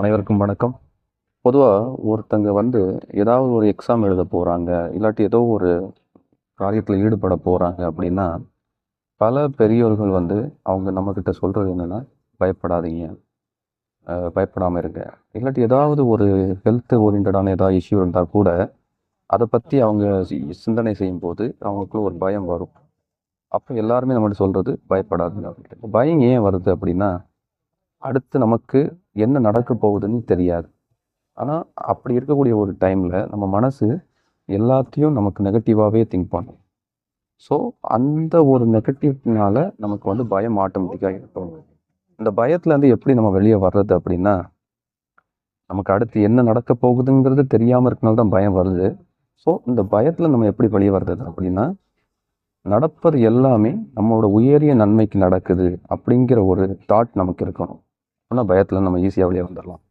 அனைவருக்கும் வணக்கம். பொதுவாக ஒருத்தங்க வந்து ஏதாவது ஒரு எக்ஸாம் எழுத போகிறாங்க இல்லாட்டி ஏதோ ஒரு காரியத்தில் ஈடுபட போகிறாங்க அப்படின்னா பல பெரியோர்கள் வந்து அவங்க நம்மக்கிட்ட சொல்கிறது என்னென்னா பயப்படாதீங்க. பயப்படாமல் இருங்க. இல்லாட்டி ஏதாவது ஒரு ஹெல்த் ஓரியன்டான ஏதாவது இஷ்யூ இருந்தால் கூட அதை பற்றி அவங்க சிந்தனை சிந்தனை செய்யும்போது அவங்களுக்குள்ள ஒரு பயம் வரும். அப்போ எல்லாருமே நம்மகிட்ட சொல்கிறது பயப்படாதுங்க அப்படின்ட்டு. பயம் ஏன் வருது அப்படின்னா அடுத்து நமக்கு என்ன நடக்க போகுதுன்னு தெரியாது. ஆனால் அப்படி இருக்கக்கூடிய ஒரு டைமில் நம்ம மனசு எல்லாத்தையும் நமக்கு நெகட்டிவாகவே திங்க் பண்ணும். ஸோ அந்த ஒரு நெகட்டிவ்னால நமக்கு வந்து பயம் ஆட்டோமேட்டிக்காக இருக்கும் இந்த பயத்துலேருந்து எப்படி நம்ம வெளியே வர்றது அப்படின்னா நமக்கு அடுத்து என்ன நடக்க போகுதுங்கிறது தெரியாமல் இருக்கனால தான் பயம் வருது. ஸோ இந்த பயத்தில் நம்ம எப்படி வெளியே வர்றது அப்படின்னா நடப்பது எல்லாமே நம்மளோட உயரிய நன்மைக்கு நடக்குது அப்படிங்கிற ஒரு தாட் நமக்கு இருக்கணும். ஆனால் பயத்தில் நம்ம ஈஸியாக வெளியே வந்துடலாம்